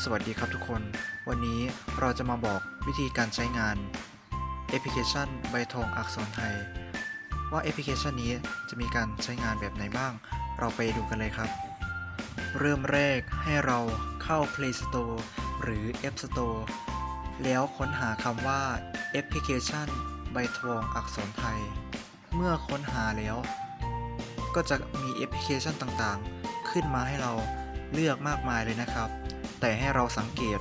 สวัสดีครับทุกคน วันนี้เราจะมาบอกวิธีการใช้งานแอปพลิเคชันใบทองอักษรไทย ว่าแอปพลิเคชันนี้จะมีการใช้งานแบบไหนบ้าง เราไปดูกันเลยครับ เริ่มแรกให้เราเข้า Play Store หรือ App Store แล้วค้นหาคำว่าแอปพลิเคชันใบทองอักษรไทย เมื่อค้นหาแล้ว ก็จะมีแอปพลิเคชันต่างๆ ขึ้นมาให้เราเลือกมากมายเลยนะครับ แต่ให้เราสังเกต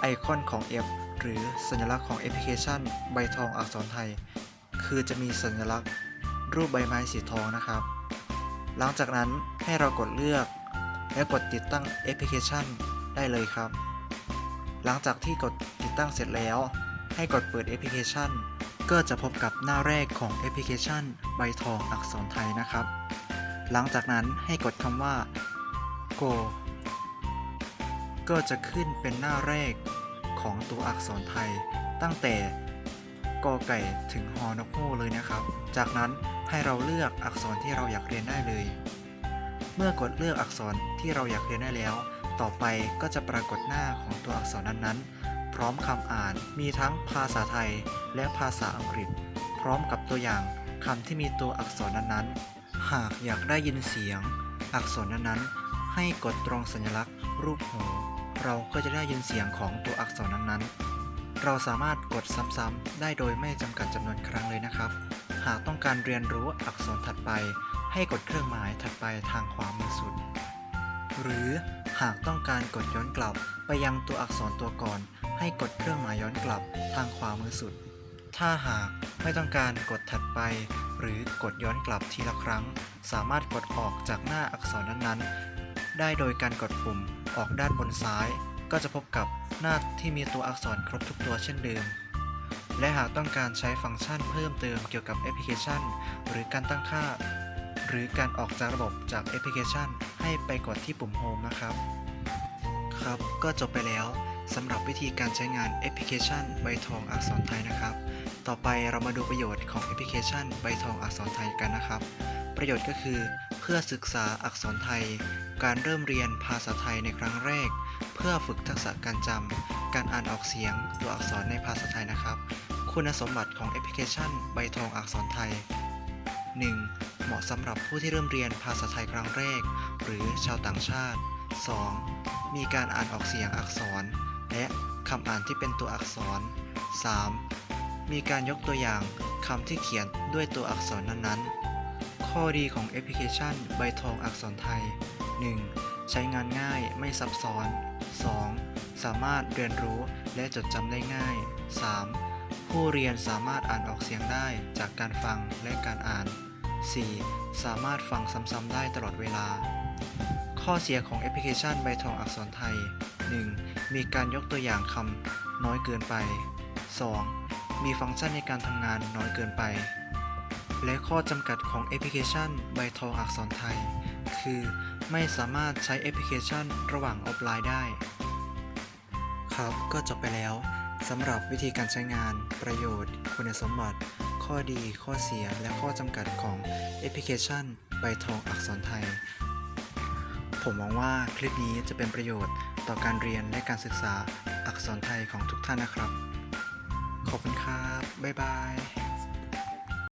ไอคอนของแอปหรือสัญลักษณ์ของแอปพลิเคชัน ใบทองอักษรไทย คือจะมีสัญลักษณ์ รูปใบไม้สีทองนะครับ หลังจากนั้นให้เรากดเลือก และกดติดตั้งแอปพลิเคชันได้เลยครับ หลังจากที่กดติดตั้งเสร็จแล้ว ให้กดเปิดแอปพลิเคชัน ก็จะพบกับหน้าแรกของแอปพลิเคชัน ใบทองอักษรไทยนะครับ หลังจากนั้นให้กดคำว่า go ก็จะขึ้นเป็นหน้าแรกของตัวอักษรไทย ตั้งแต่กอไก่ถึงฮอนกฮูกเลยนะครับ จากนั้นให้เราเลือกอักษรที่เราอยากเรียนได้เลย เมื่อกดเลือกอักษรที่เราอยากเรียนได้แล้ว ต่อไปก็จะปรากฏหน้าของตัวอักษรนั้นๆ พร้อมคำอ่าน มีทั้งภาษาไทยและภาษาอังกฤษ พร้อมกับตัวอย่างคำที่มีตัวอักษรนั้นๆ หากอยากได้ยินเสียง อักษรนั้นๆ ให้กดตรงสัญลักษณ์ รูปหู เราก็จะได้ยินเสียงของตัวอักษรนั้นๆ เราสามารถกดซ้ำๆได้โดยไม่จำกัดจำนวนครั้งเลยนะครับ หากต้องการเรียนรู้อักษรถัดไป ให้กดเครื่องหมายถัดไปทางขวามือสุด หรือหากต้องการกดย้อนกลับไปยังตัวอักษรตัวก่อน ให้กดเครื่องหมายย้อนกลับทางขวามือสุด ถ้าหากไม่ต้องการกดถัดไป หรือกดย้อนกลับทีละครั้ง สามารถกดออกจากหน้าอักษรนั้นๆ ได้โดยการกดปุ่มออกด้านบนซ้าย ก็จะพบกับหน้าที่มีตัวอักษรครบทุกตัวเช่นเดิม และหากต้องการใช้ฟังก์ชันเพิ่มเติมเกี่ยวกับแอปพลิเคชัน หรือการตั้งค่า หรือการออกจากระบบจากแอปพลิเคชัน ให้ไปกดที่ปุ่ม Home นะครับ ครับ ก็จบไปแล้วสำหรับวิธีการใช้งานแอปพลิเคชันใบทองอักษรไทยนะครับ ต่อไปเรามาดูประโยชน์ของแอปพลิเคชันใบทองอักษรไทยกันนะครับ ประโยชน์ก็คือ เพื่อศึกษาอักษรไทย การเริ่มเรียนภาษาไทยในครั้งแรก เพื่อฝึกทักษะการจำ การอ่านออกเสียง ตัวอักษรในภาษาไทยนะครับ คุณสมบัติของแอปพลิเคชันใบทองอักษรไทย 1. เหมาะสำหรับผู้ที่เริ่มเรียนภาษาไทยครั้งแรก หรือชาวต่างชาติ 2. มีการอ่านออกเสียงอักษร และคำอ่านที่เป็นตัวอักษร 3. มีการยกตัวอย่างคำที่เขียนด้วยตัวอักษรนั้นๆ ข้อดีของแอปพลิเคชันใบทองอักษรไทย 1. ใช้งานง่ายไม่ซับซ้อน 2. สามารถเรียนรู้และจดจำได้ง่าย 3. ผู้เรียนสามารถอ่านออกเสียงได้จากการฟังและการอ่าน 4. สามารถฟังซ้ำๆได้ตลอดเวลา ข้อเสียของแอปพลิเคชันใบทองอักษรไทย 1. มีการยกตัวอย่างคำน้อยเกินไป 2. มีฟังก์ชันในการทำงานน้อยเกินไป และข้อจำกัดของแอปพลิเคชันใบทองอักษรไทย คือไม่สามารถใช้แอปพลิเคชันระหว่างออฟไลน์ได้ ครับก็จบไปแล้วสำหรับวิธีการใช้งาน ประโยชน์ คุณสมบัติ ข้อดี ข้อเสีย และข้อจำกัดของแอปพลิเคชันใบทองอักษรไทย ผมหวังว่าคลิปนี้จะเป็นประโยชน์ต่อการเรียนและการศึกษาอักษรไทยของทุกท่านนะครับ ขอบคุณครับ บ๊ายบาย